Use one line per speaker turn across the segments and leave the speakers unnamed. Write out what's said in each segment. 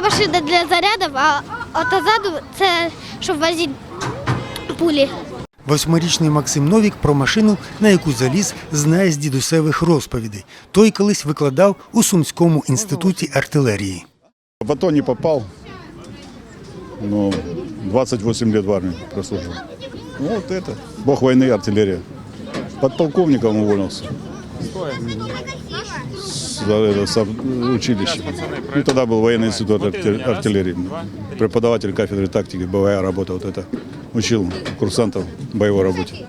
Це машина для зарядів, а от ззаду це щоб возити пулі.
Восьмирічний Максим Новік про машину, на яку заліз, знає з дідусевих розповідей. Той колись викладав у Сумському інституті артилерії.
В АТО не попал, но 28 лет в армии прослужил. Ну, Вот это, бог войны, артиллерия. Подполковником уволился С, это, с училища. И тогда был военный институт арти- артиллерии. Преподаватель кафедры тактики, боевая работа. Вот это учил курсантов боевой работе.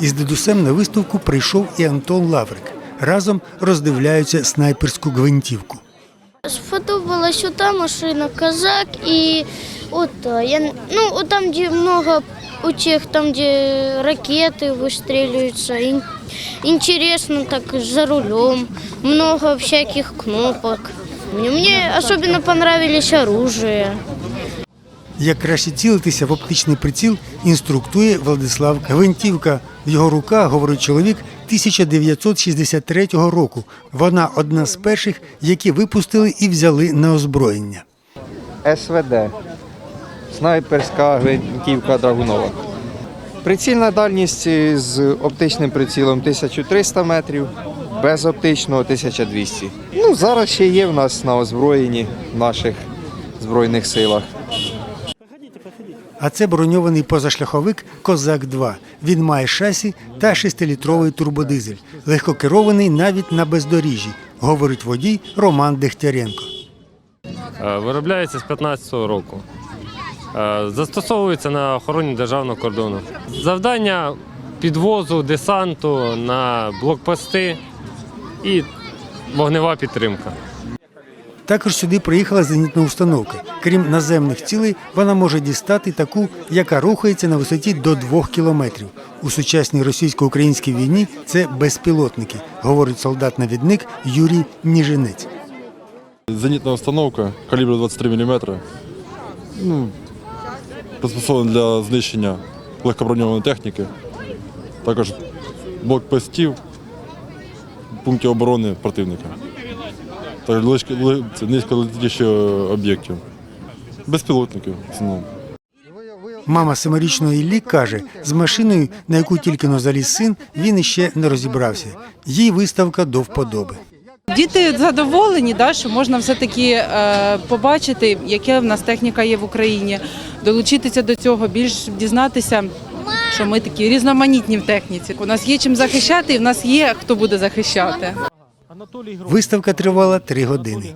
Із дідусем на виставку прийшов і Антон Лаврик. Разом роздивляються снайперську гвинтівку.
Сподобалась ота машина, казак і ота. Я, ну, от там, де много у тех, там, де ракети вистрілюються. Ін- Интересно так за рулем, много всяких кнопок. Мне, мне особенно понравились оружие.
Як краще цілитися в оптичний приціл, інструктує Владислав Гвинтівка. В його руках, говорить чоловік, 1963 року. Вона одна з перших, які випустили і взяли на озброєння.
СВД. Снайперська гвинтівка Драгунова. Прицільна дальність з оптичним прицілом 1300 метрів, без оптичного 1200. Ну, зараз ще є в нас на озброєнні в наших Збройних силах.
А це броньований позашляховик Козак-2. Він має шасі та 6-літровий турбодизель, легкокерований навіть на бездоріжжі, говорить водій Роман Дегтяренко.
Е, Виробляється з 15-го року. Е, Застосовується на охороні державного кордону. Завдання підвозу десанту на блокпости і вогнева підтримка.
Також сюди приїхала зенітна установка. Крім наземних цілей, вона може дістати таку, яка рухається на висоті до 2 кілометрів. У сучасній російсько-українській війні це безпілотники, говорить солдат-навідник Юрій Ніжинець.
Зенітна установка калібру 23 мм. Ну, приспособлена для знищення легкоброньованої техніки. Також блокпостів, пунктів оборони противника. Та лишки- ли- це об'єктів. Безпілотників в основному.
Мама семирічної Іллі каже, з машиною, на яку тільки но заліз син, він іще не розібрався. Їй виставка до вподоби.
Діти задоволені, да, що можна все-таки е, побачити, яка в нас техніка є в Україні, долучитися до цього, більш дізнатися, що ми такі різноманітні в техніці. У нас є чим захищати, і в нас є хто буде захищати.
Виставка тривала три години.